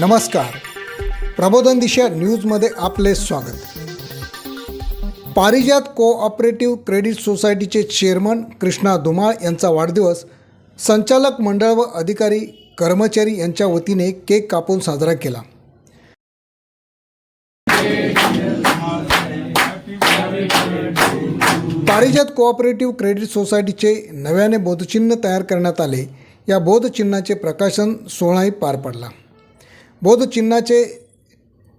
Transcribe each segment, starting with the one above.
नमस्कार. प्रबोधन दिशा न्यूजमध्ये आपले स्वागत. पारिजात कोऑपरेटिव्ह क्रेडिट सोसायटीचे चेअरमन कृष्णा धुमाळ यांचा वाढदिवस संचालक मंडळ व अधिकारी कर्मचारी यांच्या वतीने केक कापून साजरा केला. पारिजात कोऑपरेटिव्ह क्रेडिट सोसायटीचे नव्याने बोधचिन्ह तयार करण्यात आले. या बोधचिन्हाचे प्रकाशन सोहळाही पार पडला. बोधचिन्हाचे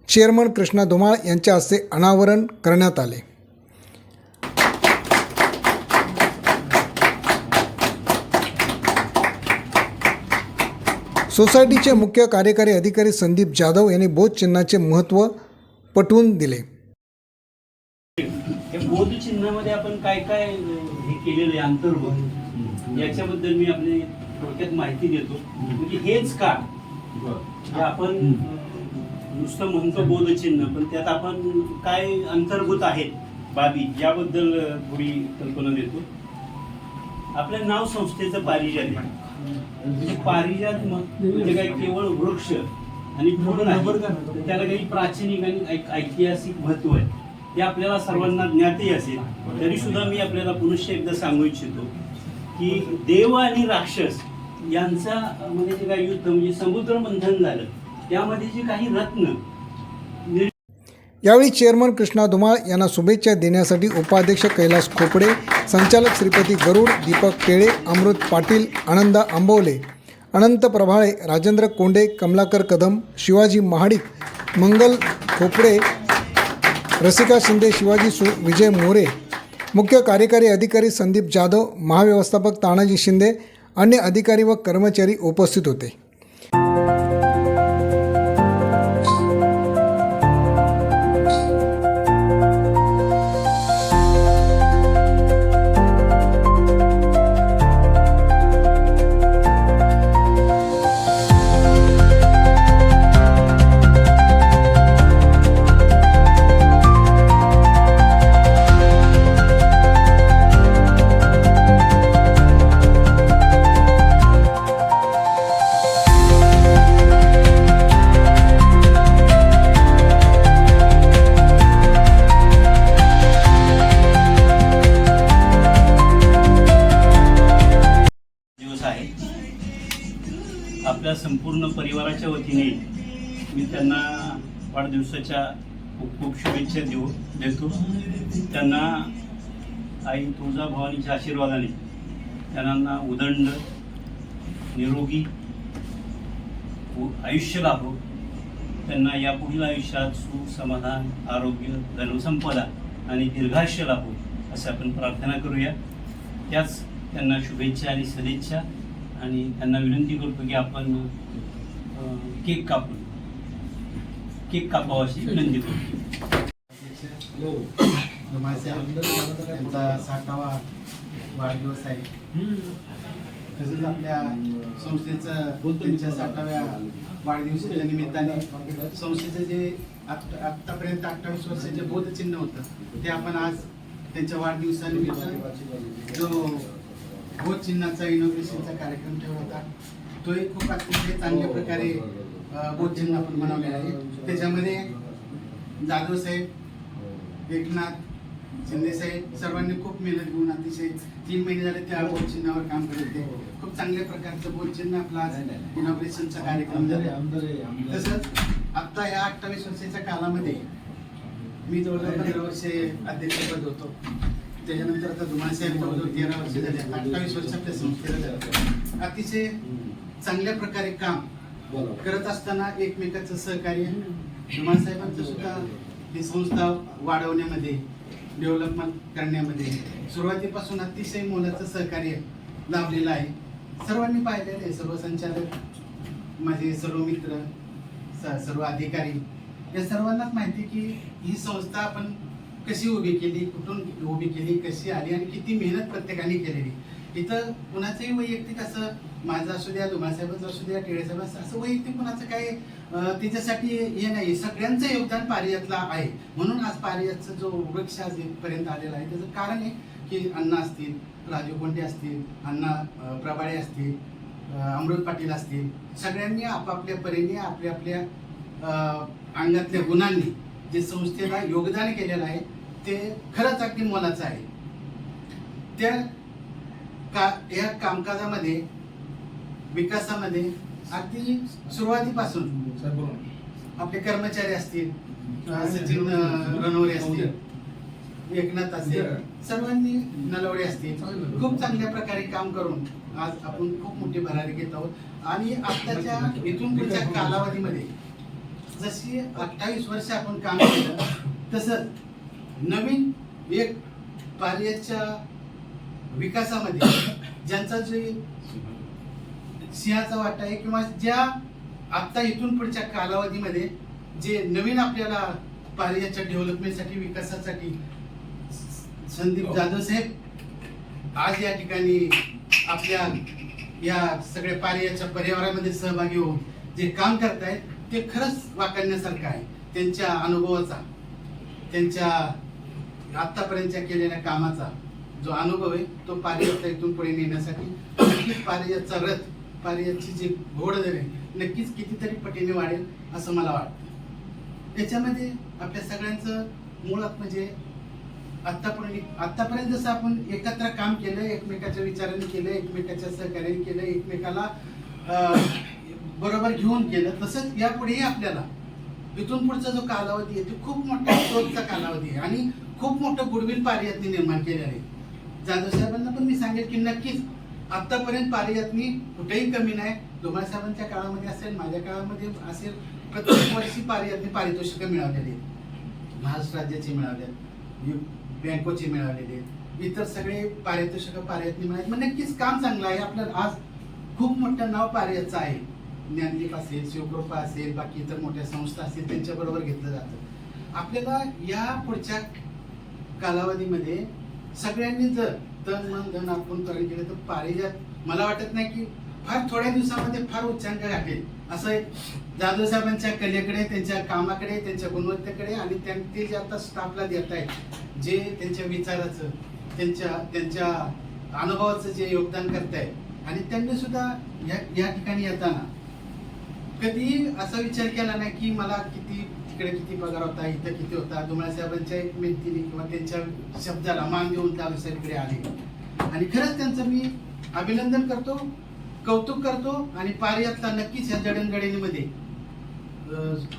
चेअरमन कृष्णा धुमाळ यांच्या हस्ते अनावरण करण्यात आले. सोसायटीचे मुख्य कार्यकारी अधिकारी संदीप जाधव यांनी बोधचिन्हाचे महत्त्व पटवून दिले. हे बोध चिन्हामध्ये आपण काय काय हे केलेलं आहे अंतर्भूत याच्याबद्दल मी आपली थोडक्यात माहिती देतो. म्हणजे हेच का? आपण नुसतं म्हणतो बोध चिन्ह पण त्यात आपण काय अंतर्भूत आहेत बाबी याबद्दल थोडी कल्पना देतो. आपलं नाव संस्थेचं पारिजात आहे. म्हणजे पारिजात म्हणजे काय केवळ वृक्ष आणि फुलं नाही तर त्याला काही प्राचीनिक आणि ऐतिहासिक महत्त्व आहे. ते आपल्याला सर्वांना ज्ञातही असेल. तरी सुद्धा मी आपल्याला पुनश्च एकदा सांगू इच्छितो की देव आणि राक्षस यांचा म्हणजे जे काही युद्ध म्हणजे समुद्र मंथन झालं त्यामध्ये जे काही रत्न यावेळी चेअरमन कृष्णा धुमाळ यांना शुभेच्छा देण्यासाठी उपाध्यक्ष कैलास खोपडे संचालक श्रीपती गरुड दीपक केळे अमृत पाटील आनंदा आंबवले अनंत प्रभाळे राजेंद्र कोंडे कमलाकर कदम शिवाजी महाडिक मंगल खोपडे रसिका शिंदे शिवाजी सु विजय मोरे मुख्य कार्यकारी अधिकारी संदीप जाधव महाव्यवस्थापक तानाजी शिंदे अन्य अधिकारी व कर्मचारी उपस्थित होते. परिवाराच्या मी त्यांना वाढदिवसाच्या खूप खूप शुभेच्छा देऊ देतो. त्यांना आई तुळजाभवानीच्या आशीर्वादाने त्यांना उदंड निरोगी आयुष्य लाभो. त्यांना यापुढील आयुष्यात सुख समाधान आरोग्य धनसंपदा आणि दीर्घायुष्य लाभो असं आपण प्रार्थना करूया. त्याच त्यांना शुभेच्छा आणि सदिच्छा आणि त्यांना विनंती करतो की आपण केक कापून केक कापावा अशी विनंती करतो त्यांचा साठावा वाढदिवस आहे. तसंच आपल्या संस्थेचं त्यांच्या साठाव्या वाढदिवसाच्या निमित्ताने संस्थेचं जे आत्तापर्यंत अठ्ठावीस वर्षाचे बोधचिन्ह होतं ते आपण आज त्यांच्या वाढदिवसानिमित्त जो बोधचिन्हाचा इनोव्हेशनचा कार्यक्रम ठेवला होता तोही खूप अतिशय चांगल्या प्रकारे अं, बोधचिन्ह आपण बनवलेलं आहे त्याच्यामध्ये जाधव साहेब एकनाथ शिंदे साहेब सर्वांनी खूप मेहनत घेऊन अतिशय तीन महिने झाले त्या बोध चिन्हावर काम करत होते. खूप चांगल्या प्रकारचं बोध चिन्ह आपला आज इनॉग्रेशनचा कार्यक्रम झाला. तसंच आता या अठ्ठावीस वर्षाच्या कालामध्ये मी जवळजवळ पंधरा वर्षे अध्यक्षपद होतो. त्याच्यानंतर आता धुमाळ साहेब जवळजवळ तेरा वर्ष झाले. अठ्ठावीस वर्ष आपल्या संस्थेला अतिशय चांगल्या प्रकारे काम करत असताना एकमेकाचं सहकार्य साहेबांचं सुद्धा ही संस्था वाढवण्यामध्ये डेव्हलपमेंट करण्यामध्ये सुरुवातीपासून अतिशय मोलाचं सहकार्य लाभलेलं आहे. सर्वांनी पाहिलेलं आहे सर्व संचालक माझे सर्व मित्र सर्व अधिकारी या सर्वांनाच माहिती की ही संस्था आपण कशी उभी केली कुठून उभी केली कशी आली आणि किती मेहनत प्रत्येकाने केलेली. इथं कुणाचंही वैयक्तिक असं माझं असू द्या धुमासाहेबांचं असू द्या टिळेसाहेबांचं असं वैयक्तिक कुणाचं काही त्याच्यासाठी हे नाही सगळ्यांचं योगदान पारियातला आहे. म्हणून आज पारियातचा जो वृक्ष आज इथपर्यंत आलेला आहे त्याचं कारण आहे की अण्णा असतील राजू कोंडे असतील अण्णा प्रभाळे असतील अमृत पाटील असतील सगळ्यांनी आपापल्या परीने आपल्या आपल्या अंगातल्या गुणांनी जे संस्थेला योगदान केलेलं आहे ते खरंच अगदी मोलाचं आहे. त्या का या कामकाजामध्ये विकासामध्ये अगदी सुरुवातीपासून आपले कर्मचारी असतील सचिन रणवरे असतील एकनाथ असतील सर्वांनी नलवडे असतील. खूप चांगल्या प्रकारे काम करून आज आपण खूप मोठी भरारी घेत आहोत. आणि आत्ताच्या इथून पुढच्या कालावधीमध्ये जशी अठ्ठावीस वर्ष आपण काम केलं तसं नवीन एक पार्याच्या विकासामध्ये ज्यांचा जे सिंहाचा वाटा आहे किंवा ज्या आत्ता इथून पुढच्या कालावधीमध्ये जे नवीन आपल्याला पार्याच्या डेव्हलपमेंटसाठी विकासासाठी संदीप जाधव साहेब आज या ठिकाणी आपल्या या सगळ्या पार्याच्या पर्यावरणामध्ये सहभागी होऊन जे काम करतायत ते खरंच वाखाणण्यासारखं आहे. त्यांच्या अनुभवाचा त्यांच्या आतापर्यंतच्या केलेल्या कामाचा जो अनुभव आहे तो पारियाचा इथून पुढे नेण्यासाठी नक्कीच पारियाचा रथ पारियाची जी घोडदर आहे नक्कीच कितीतरी पटीने वाढेल असं मला वाटतं. त्याच्यामध्ये आपल्या सगळ्यांचं मुळात म्हणजे आत्तापर्यंत आतापर्यंत जसं आपण एकत्र काम केलं एकमेकाच्या विचाराने केलं एकमेकाच्या सहकार्याने केलं एकमेकाला बरोबर घेऊन केलं तसंच यापुढेही आपल्याला इथून पुढचा जो कालावधी आहे तो खूप मोठा शोधचा कालावधी आहे. आणि खूप मोठं गुडविल पारियातनी निर्माण केलेलं आहे. जाधव साहेबांना पण मी सांगेल की नक्कीच आतापर्यंत पारियातनी कुठेही कमी नाही. धुमाळ साहेबांच्या काळामध्ये असेल माझ्या काळामध्ये असेल प्रत्येक वर्षी पारियातनी पारितोषिकं मिळालेली आहेत. महाराष्ट्र राज्याची मिळाले बँकोची मिळालेली आहेत. इतर सगळे पारितोषिकं पारियातनी मिळाली. मग नक्कीच काम चांगलं आहे. आपल्याला आज खूप मोठं नाव पारियाचं आहे. ज्ञानदीप असेल शिवकृपा असेल बाकी इतर मोठ्या संस्था असतील त्यांच्याबरोबर घेतलं जातं. आपल्याला या पुढच्या कालावधीमध्ये सगळ्यांनी जर तन मन धन आपण करून केलं तर पारिजात मला वाटत नाही की फार थोड्या दिवसामध्ये फार उच्चांक गाठेल असं एक जाधव साहेबांच्या कलेकडे त्यांच्या कामाकडे त्यांच्या गुणवत्तेकडे आणि त्यां- ते जे आता स्टाफला देत आहेत जे त्यांच्या विचाराचं त्यांच्या त्यांच्या अनुभवाचं जे योगदान करतायत. आणि त्यांनी सुद्धा या या ठिकाणी येताना कधीही असा विचार केला नाही की मला किती तिकडे किती पगार होता इथं किती होता धुमाळ साहेबांच्या एक मेहनतीने किंवा त्यांच्या शब्दाला मान देऊन त्या साहेबकडे आले. आणि खरंच त्यांचं मी अभिनंदन करतो कौतुक करतो आणि पारियातला नक्कीच या जडणघडणीमध्ये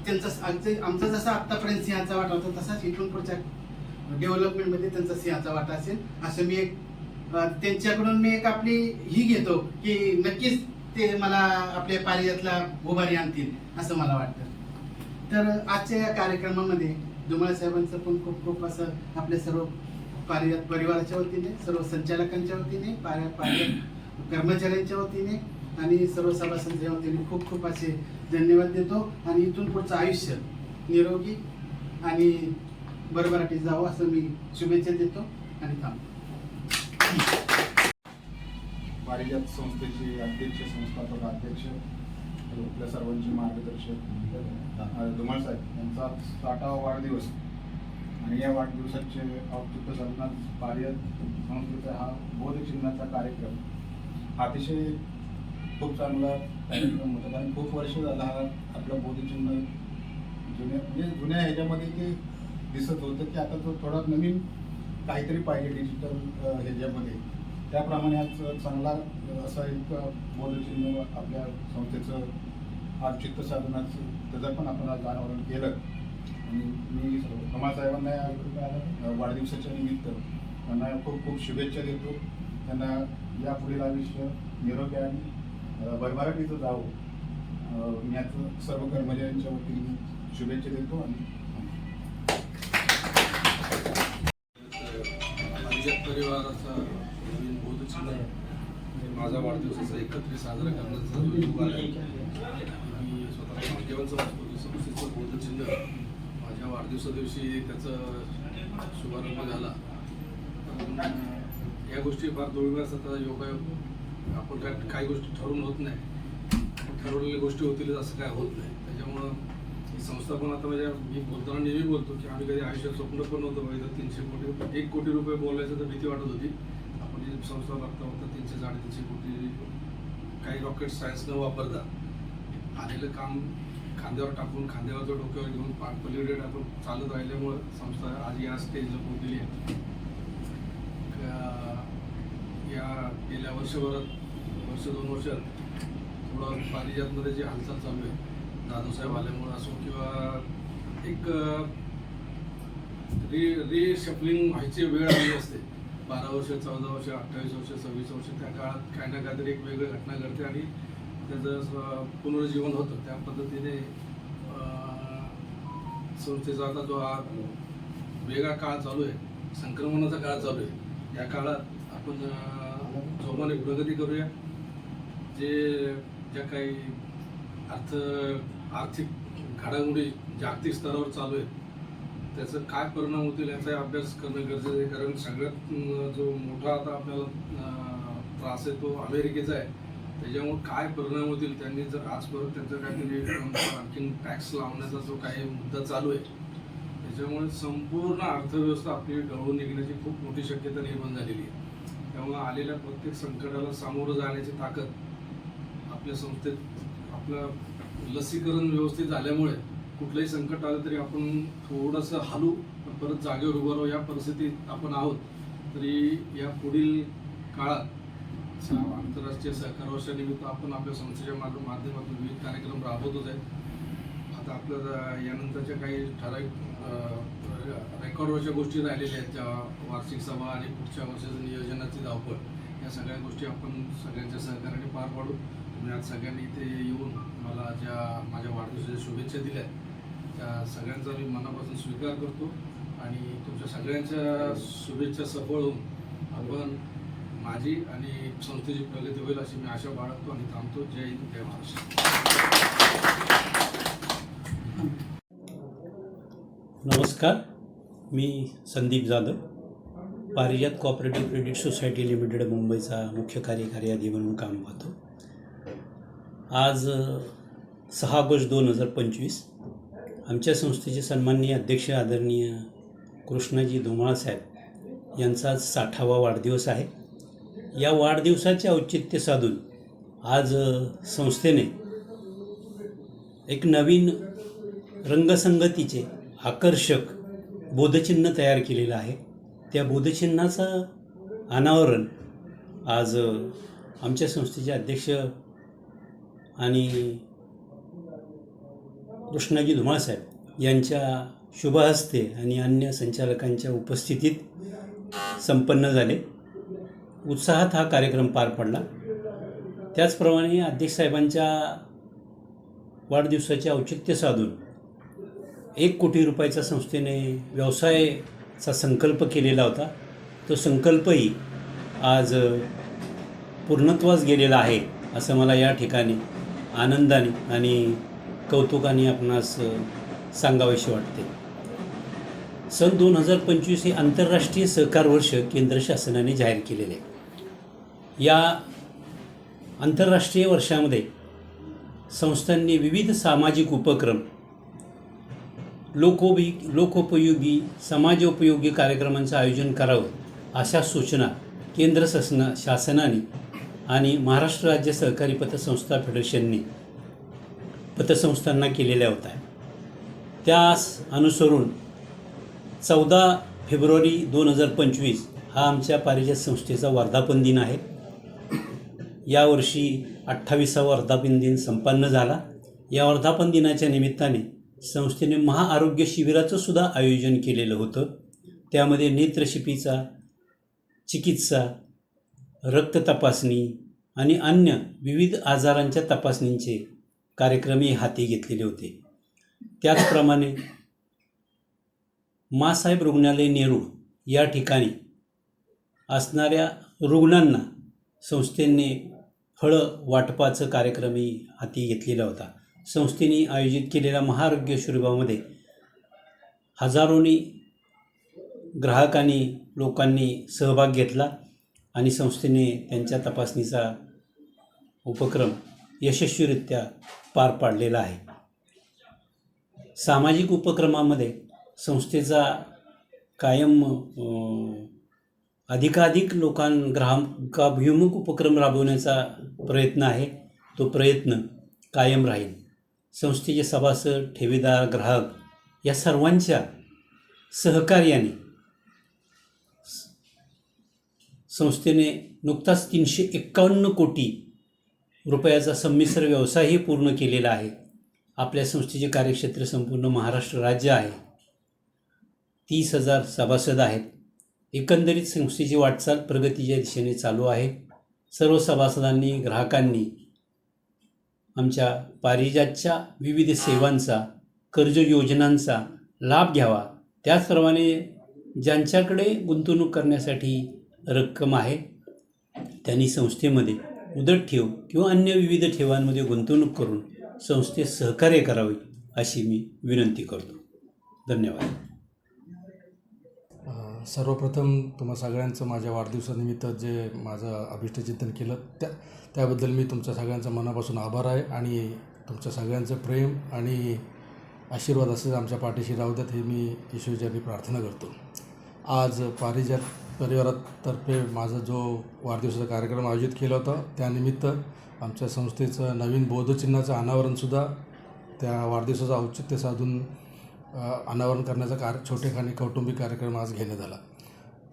त्यांचा आमचे- आमचा जसा आत्तापर्यंत सिंहाचा वाटा होता तसाच इथून पुढच्या डेव्हलपमेंटमध्ये त्यांचा सिंहाचा वाटा असेल असं मी एक त्यांच्याकडून मी एक आपली ही घेतो की नक्कीच ते मला आपल्या पारियातला उभारी आणतील असं मला वाटतं. तर आजच्या या कार्यक्रमामध्ये धुमाळ साहेबांचं पण खूप खूप असं आपल्या सर्व पारियात परिवाराच्या वतीने सर्व संचालकांच्या वतीने कर्मचाऱ्यांच्या वतीने आणि सर्व सभासदांच्या वतीने खूप खूप असे धन्यवाद देतो. आणि इथून पुढचं आयुष्य निरोगी आणि बरोबराटी जावं असं मी शुभेच्छा देतो आणि थांबतो. पारिजात संस्थेचे अध्यक्ष संस्थापक अध्यक्ष आपल्या सर्वांचे मार्गदर्शक धुमाळ साहेब यांचा साठावा वाढदिवस. आणि या वाढदिवसाचे औचित्य साधनात पारिजात संस्थेचा हा बोधचिन्हाचा कार्यक्रम. हा अतिशय खूप चांगला कार्यक्रम होता. कारण खूप वर्ष झाला हा आपलं बोधचिन्ह जुन्या म्हणजे जुन्या ह्याच्यामध्ये ते दिसत होतं की आता तो थोडा नवीन काहीतरी पाहिजे डिजिटल ह्याच्यामध्ये. त्याप्रमाणे आज चांगला असा एक बोधचिन्ह आपल्या संस्थेचं आज चित्त साधनाचं त्याचं पण आपण आज अनावरण केलं. आणि मी कमाल साहेबांना या वाढदिवसाच्या निमित्त त्यांना खूप खूप शुभेच्छा देतो. त्यांना या पुढील आयुष्य निरोगी आणि भरभराटीचं जावं. मी याचं सर्व कर्मचाऱ्यांच्या वतीने शुभेच्छा देतो आणि परिवाराचा आणि माझा वाढदिवसाचा एकत्रित साजरा करण्याचा योग आहे. मी स्वतः की संस्थेचं बोधचिन्ह माझ्या वाढदिवसा दिवशी त्याचा शुभारंभ झाला. या गोष्टी फार दोळीवार आता योगायोग आपण काय काही गोष्टी ठरवून होत नाही. ठरवलेल्या गोष्टी होतील असं काय होत नाही. त्याच्यामुळं ही संस्था पण आता म्हणजे मी बोलताना नेहमी बोलतो की आम्ही कधी आयुष्यात स्वप्न पण नव्हतं बघितलं. तीनशे कोटी एक कोटी रुपये बोलायचं तर भीती वाटत होती. संस्था बघता बघता तीनशे साडेतीनशे कोटी काही रॉकेट सायन्स न वापरता आलेलं काम खांद्यावर टाकून खांद्यावरचं डोक्यावर घेऊन पा- पलीकडे टाकून चालत राहिल्यामुळं संस्था आज या स्टेजला पोहोचलेली आहे. या गेल्या वर्षभरात वर्ष दोन वर्षात थोडं पारिजातमध्ये जी हालचाल चालू आहे दादूसाहेब आल्यामुळं असो किंवा एक रि रिशफलिंग व्हायची वेळ आली असते. बारा वर्ष चौदा वर्ष अठ्ठावीस वर्ष सव्वीस वर्ष त्या काळात काही ना काहीतरी एक वेगळी घटना घडते आणि त्याचं स- पुनरुज्जीवन होतं. त्या पद्धतीने संस्थेचा आता जो हा वेगळा काळ चालू आहे संक्रमणाचा काळ चालू आहे या काळात आपण जोमाने प्रगती करूया. जे ज्या काही अर्थ आर्थिक घडामोडी जागतिक स्तरावर चालू आहेत त्याचं काय परिणाम होतील याचा अभ्यास करणं गरजेचं आहे. कारण सगळ्यात जो मोठा आता आपल्याला त्रास आहे तो अमेरिकेचा आहे. त्याच्यामुळे काय परिणाम होतील त्यांनी जर आजपर्यंत त्यांचं काहीतरी आणखीन टॅक्स लावण्याचा जो काही मुद्दा चालू आहे त्याच्यामुळे संपूर्ण अर्थव्यवस्था आपली ढवळून निघण्याची खूप मोठी शक्यता निर्माण झालेली आहे. त्यामुळे आलेल्या प्रत्येक संकटाला सामोरं जाण्याची ताकद आपल्या संस्थेत आपलं लसीकरण व्यवस्थित झाल्यामुळे कुठलंही संकट आलं तरी आपण थोडंसं हलू पण परत जागेवर उभं राहू या परिस्थितीत आपण आहोत. तरी या पुढील काळात आंतरराष्ट्रीय सहकार वर्षानिमित्त आपण आपल्या संस्थेच्या माध्यमातून विविध कार्यक्रम राबवतच आहे. आता आपल्या यानंतरच्या काही ठराविक रेकॉर्डवरच्या गोष्टी राहिलेल्या आहेत त्या वार्षिक सभा आणि पुढच्या वर्षाचं नियोजनाची धावपळ. या सगळ्या गोष्टी आपण सगळ्यांच्या सहकार्याने पार पाडू. तुम्ही आज सगळ्यांनी इथे येऊन मला ज्या माझ्या वाढदिवसाच्या शुभेच्छा दिल्या त्या सगळ्यांचा मी मनापासून स्वीकार करतो आणि तुमच्या सगळ्यांच्या शुभेच्छा सफळ होऊन आपण माझी आणि संस्थेची प्रगती होईल अशी मी आशा बाळगतो आणि थांबतो. जय हिंद जय महाराष्ट्र. नमस्कार. मी Sandeep Jadhav Parijat cooperative credit society limited मुंबईचा मुख्य कार्यकारी अधिकारी म्हणून काम पाहतो. आज सहा ऑगस्ट दोन हजार पंचवीस आमच्या संस्थेचे सन्माननीय अध्यक्ष आदरणीय कृष्णाजी धुमाळ साहेब यांचा आज साठावा वाढदिवस आहे. या वाढदिवसाचे औचित्य साधून आज संस्थेने एक नवीन रंगसंगतीचे आकर्षक बोधचिन्ह तयार केलेलं आहे. त्या बोधचिन्हाचं अनावरण आज आमच्या संस्थेचे अध्यक्ष आणि कृष्णाजी धुमाळसाहेब यांच्या शुभहस्ते आणि अन्य संचालकांच्या उपस्थितीत संपन्न झाले. उत्साहात हा कार्यक्रम पार पडला. त्याचप्रमाणे अध्यक्ष साहेबांच्या वाढदिवसाचे औचित्य साधून एक कोटी रुपयाचा संस्थेने व्यवसायाचा संकल्प केलेला होता. तो संकल्पही आज पूर्णत्वास गेलेला आहे असं मला या ठिकाणी आनंदाने आणि कौतुकाने आपणास सांगावेसे वाटते. सन दोन हजार पंचवीस हे आंतरराष्ट्रीय सहकार वर्ष केंद्र शासनाने जाहीर केलेले. आहे या आंतरराष्ट्रीय वर्षामध्ये संस्थांनी विविध सामाजिक उपक्रम लोकोपी लोकोपयोगी समाजोपयोगी कार्यक्रमांचं आयोजन करावं अशा सूचना केंद्र शासना शासनाने आणि महाराष्ट्र राज्य सहकारी पतसंस्था फेडरेशनने पतसंस्थांना केलेल्या होत्या. त्यास अनुसरून चौदा फेब्रुवारी दोन हजार पंचवीस हा आमच्या पारिजात संस्थेचा वर्धापन दिन आहे. यावर्षी अठ्ठावीसा वर्धापन दिन संपन्न झाला. या वर्धापन दिनाच्या निमित्ताने संस्थेने महाआरोग्य शिबिराचं सुद्धा आयोजन केलेलं होतं. त्यामध्ये नेत्रशिपीचा चिकित्सा रक्त तपासणी आणि अन्य विविध आजारांच्या तपासणींचे कार्यक्रमही हाती घेतलेले होते. त्याचप्रमाणे मासाहेब रुग्णालय नेरूळ या ठिकाणी असणाऱ्या रुग्णांना संस्थेने फळं वाटपाचं कार्यक्रमही हाती घेतलेला होता. संस्थेने आयोजित केलेल्या महाआरोग्य शुरूभामध्ये हजारोनी ग्राहकांनी लोकांनी सहभाग घेतला आणि संस्थेने त्यांच्या तपासणीचा उपक्रम यशस्वीरित्या पार पाडलेला आहे. सामाजिक उपक्रमामध्ये संस्थेचा कायम अधिकाधिक लोकां ग्राहकाभिमुख उपक्रम राबवण्याचा प्रयत्न आहे. तो प्रयत्न कायम राहील. संस्थेचे सभासद ठेवीदार ग्राहक या सर्वांच्या सहकार्याने संस्थेने नुकताच तीनशे एक्कावन्न कोटी रुपयाचा संमिश्र व्यवसायही पूर्ण केलेला आहे. आपल्या संस्थेचे कार्यक्षेत्र संपूर्ण महाराष्ट्र राज्य आहे. तीस हजार सभासद आहेत. एकंदरीत संस्थेची वाटचाल प्रगतीच्या दिशेने चालू आहे. सर्व सभासदांनी ग्राहकांनी आमच्या पारिजातच्या विविध सेवांचा कर्ज योजनांचा लाभ घ्यावा. त्याचप्रमाणे ज्यांच्याकडे गुंतवणूक करण्यासाठी रक्कम आहे त्यांनी संस्थेमध्ये मुदत ठेव किंवा अन्य विविध ठेवांमध्ये गुंतवणूक करून संस्थेस सहकार्य करावे अशी मी विनंती करतो. धन्यवाद. सर्वप्रथम तुम्हा सगळ्यांचं माझ्या वाढदिवसानिमित्त जे माझं अभिष्टचिंतन केलं त्या त्याबद्दल मी तुमच्या सगळ्यांचा मनापासून आभार आहे आणि तुमच्या सगळ्यांचं प्रेम आणि आशीर्वाद असेच आमच्या पाठीशी राहू द्यात हे मी ईश्वरचरणी प्रार्थना करतो. आज पारिजात परिवारातर्फे माझा जो वाढदिवसाचा कार्यक्रम आयोजित केला होता त्यानिमित्त आमच्या संस्थेचं नवीन बोधचिन्हाचं अनावरणसुद्धा त्या वाढदिवसाचं औचित्य साधून अनावरण करण्याचा कार्य छोटेखानी कौटुंबिक कार्यक्रम आज घेण्यात आला.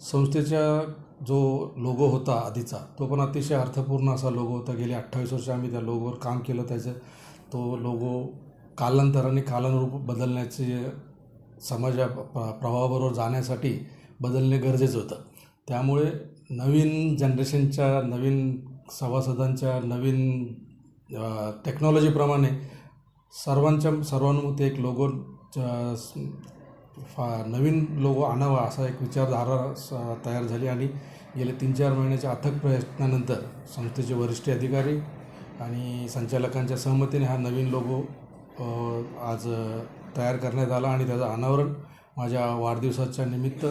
संस्थेचा जो लोगो होता आधीचा तो पण अतिशय अर्थपूर्ण असा लोगो होता. गेली अठ्ठावीस वर्ष आम्ही त्या लोगोवर काम केलं. त्याचं तो लोगो कालांतराने कालानुरूप बदलण्याचे समाजा प्र प्रवाहाबरोबर जाण्यासाठी बदलणे गरजेचं होतं. त्यामुळे नवीन जनरेशनच्या नवीन सभासदांच्या नवीन टेक्नॉलॉजीप्रमाणे सर्वांच्या सर्वानुमते एक लोगो फा नवीन लोगो आणावा असा एक विचारधारा स- तयार झाली आणि गेल्या तीन चार महिन्याच्या अथक प्रयत्नानंतर संस्थेचे वरिष्ठ अधिकारी आणि संचालकांच्या सहमतीने हा नवीन लोगो आज तयार करण्यात आला आणि त्याचं अनावरण माझ्या वाढदिवसाच्या निमित्त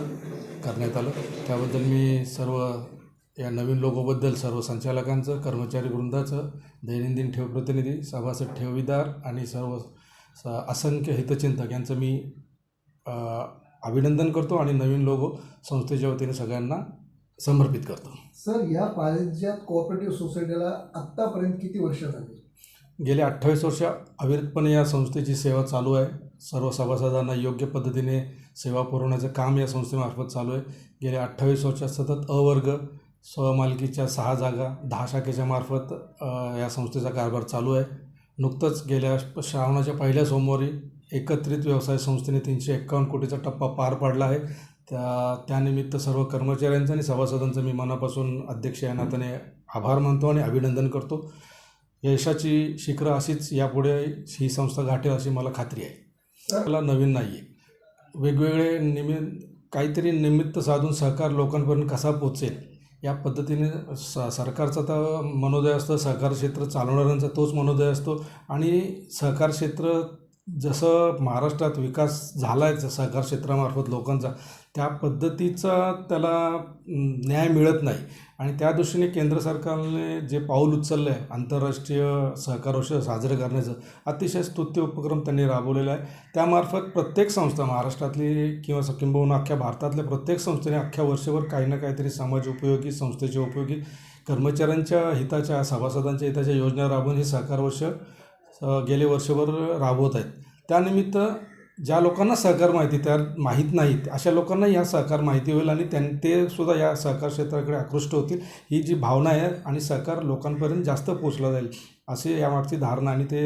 करण्यात आलं. त्याबद्दल मी सर्व या नवीन लोगोबद्दल सर्व संचालकांचं कर्मचारी वृंदाचं दैनंदिन ठेव प्रतिनिधी सभासद ठेवीदार आणि सर्व स असंख्य हितचिंतक यांचं मी अभिनंदन करतो आणि नवीन लोगो संस्थेच्या वतीने सगळ्यांना समर्पित करतो. सर या पारिजात कोऑपरेटिव्ह सोसायटीला आत्तापर्यंत किती वर्ष झाली? गेल्या अठ्ठावीस वर्ष अविरतपणे या संस्थेची सेवा चालू आहे. सर्व सभासदांना योग्य पद्धतीने सेवा पुरवण्याचं काम या संस्थेमार्फत चालू आहे. गेल्या अठ्ठावीस वर्षात सतत अवर्ग स्वमालकीच्या सहा जागा दहा शाखेच्या मार्फत या संस्थेचा कारभार चालू आहे. नुकतंच गेल्या श्रावणाच्या पहिल्या सोमवारी एकत्रित व्यवसाय संस्थेने तीनशे एक्कावन्न कोटीचा टप्पा पार पाडला आहे. त्या त्यानिमित्त सर्व कर्मचाऱ्यांचं आणि सभासदांचं मी मनापासून अध्यक्ष या नात्याने आभार मानतो आणि अभिनंदन करतो. यशाची शिखरं अशीच यापुढे ही संस्था गाठेल अशी मला खात्री आहे. मला नवीन नाही आहे वेगवेगळे निमित्त काहीतरी निमित्त साधून सहकार लोकांपर्यंत कसा पोचेल या पद्धतीने स सरकारचा तर मनोदय असतं सहकार क्षेत्र चालवणाऱ्यांचा तोच मनोदय असतो. आणि सहकार क्षेत्र जसं महाराष्ट्रात विकास झाला आहे सहकार क्षेत्रामार्फत लोकांचा त्या पद्धतीचा त्याला न्याय मिळत नाही. आणि त्या दृष्टीने केंद्र सरकारने जे पाऊल उचललं आहे आंतरराष्ट्रीय सहकार वर्ष साजरं करण्याचं अतिशय स्तुत्य उपक्रम त्यांनी राबवलेला आहे. त्यामार्फत प्रत्येक संस्था महाराष्ट्रातली किंवा स- किंबहुना अख्ख्या भारतातल्या प्रत्येक संस्थेने अख्ख्या वर्षभर काही ना काहीतरी समाज उपयोगी संस्थेच्या उपयोगी कर्मचाऱ्यांच्या हिताच्या सभासदांच्या हिताच्या योजना राबवून हे सहकार वर्ष गेले वर्षभर राबवत आहेत. त्यानिमित्त ज्या लोकांना सहकार माहिती त्या माहीत नाहीत अशा लोकांना या सहकार माहिती होईल आणि त्यां ते सुद्धा या सहकार क्षेत्राकडे आकृष्ट होतील. ही जी भावना आहे आणि सहकार लोकांपर्यंत जास्त पोचला जाईल असे यामागची धारणा आणि ते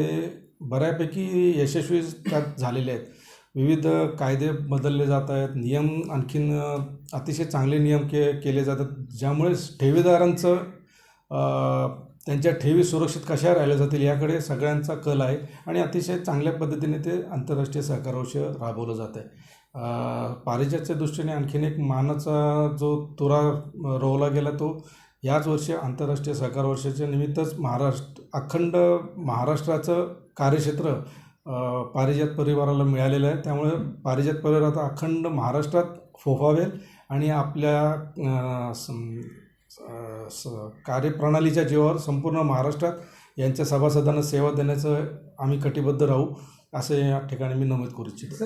बऱ्यापैकी यशस्वी त्यात झालेले आहेत. विविध कायदे बदलले जात आहेत नियम आणखीन अतिशय चांगले नियम के केले जातात ज्यामुळे ठेवीदारांचं त्यांच्या ठेवी सुरक्षित कशा राहिल्या जातील याकडे सगळ्यांचा कल आहे आणि अतिशय चांगल्या पद्धतीने ते आंतरराष्ट्रीय सहकार राबवलं जात आहे पारिजातच्या दृष्टीने आणखीन एक मानाचा जो तुरा रोवला गेला तो याच वर्षी आंतरराष्ट्रीय सहकार वर्षाच्या निमित्तच महाराष्ट्र अखंड महाराष्ट्राचं कार्यक्षेत्र पारिजात परिवाराला मिळालेलं आहे. त्यामुळे पारिजात परिवार आता अखंड महाराष्ट्रात फोफावेल आणि आपल्या सं- कार्यप्रणालीच्या जीवावर संपूर्ण महाराष्ट्रात यांच्या सभासदांना सेवा देण्याचं आम्ही कटिबद्ध राहू असं या ठिकाणी मी नमूद करू इच्छितो.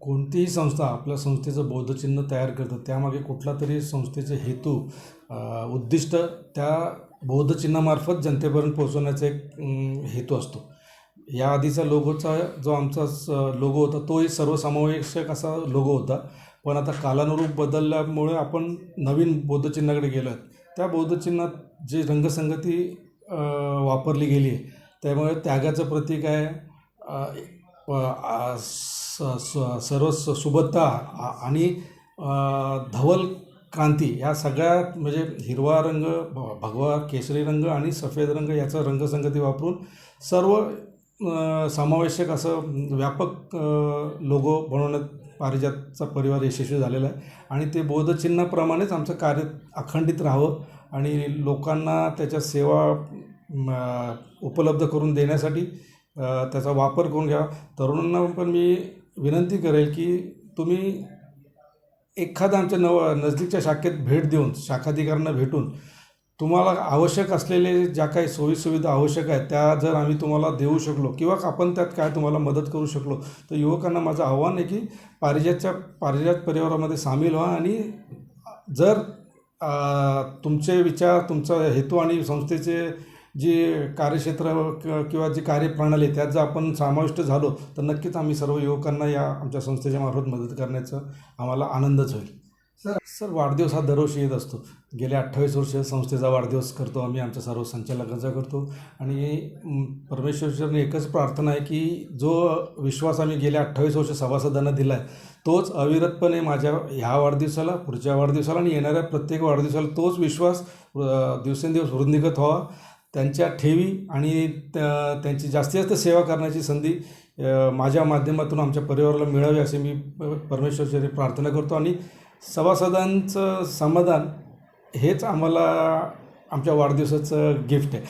कोणतीही संस्था आपल्या संस्थेचं बौद्धचिन्ह तयार करतं त्यामागे कुठला तरी संस्थेचे हेतू उद्दिष्ट त्या बौद्धचिन्हामार्फत जनतेपर्यंत पोहोचवण्याचा एक हेतू असतो. या आधीचा लोगोचा जो आमचा लोगो होता तोही सर्वसमावेशक असा लोगो होता. पण आता कालानुरूप बदलल्यामुळे आपण नवीन बौद्धचिन्हाकडे गेलो त्या बौद्धचिन्हात जी रंगसंगती वापरली गेली आहे त्यामुळे त्यागाचं प्रतीक आहे स- स- सर्व स- सुबत्ता आणि धवल क्रांती या सगळ्यात म्हणजे हिरवा रंग भ- भगवा केशरी रंग आणि सफेद रंग याचा रंगसंगती वापरून सर्व समावेशक असं व्यापक लोगो बनवण्यात पारिजातचा परिवार यशस्वी झालेला आहे. आणि ते बोधचिन्हाप्रमाणेच आमचं कार्य अखंडित राहावं आणि लोकांना त्याच्या सेवा उपलब्ध करून देण्यासाठी त्याचा वापर करून घ्यावा. तरुणांना पण मी विनंती करेल की तुम्ही एखादा आमच्या नव नजदीकच्या शाखेत भेट देऊन शाखाधिकाऱ्यांना भेटून तुम्हाला आवश्यक असलेले ज्या काही सोयीसुविधा आवश्यक आहेत त्या जर आम्ही तुम्हाला देऊ शकलो किंवा आपण त्यात काय तुम्हाला मदत करू शकलो तर युवकांना माझं आव्हान आहे की पारिजातच्या पारिजात परिवारामध्ये सामील व्हा आणि जर तुमचे विचार तुमचा हेतू आणि संस्थेचे जी कार्यक्षेत्र किंवा जी कार्यप्रणाली आहे त्यात जर आपण समाविष्ट झालो तर नक्कीच आम्ही सर्व युवकांना या आमच्या संस्थेच्या मार्फत मदत करण्याचा आम्हाला आनंदच होईल. सर सर वाढदिवस हा दरवर्षी येत असतो. गेल्या अठ्ठावीस वर्ष संस्थेचा वाढदिवस करतो आम्ही आमच्या सर्व संचालकांचा करतो. आणि परमेश्वरने एकच प्रार्थना आहे की जो विश्वास आम्ही गेल्या अठ्ठावीस वर्ष सभासदांना दिला आहे तोच अविरतपणे माझ्या ह्या वाढदिवसाला पुढच्या वाढदिवसाला आणि येणाऱ्या प्रत्येक वाढदिवसाला तोच विश्वास दिवसेंदिवस वृद्धिंगत व्हावा. त्यांच्या ठेवी आणि त्या- त्यांची जास्तीत जास्त सेवा करण्याची संधी माझ्या माध्यमातून आमच्या परिवाराला मिळावी असे मी प- प्रार्थना करतो. आणि सभासदांचं समाधान हेच आम्हाला आमच्या वाढदिवसाचं गिफ्ट आहे.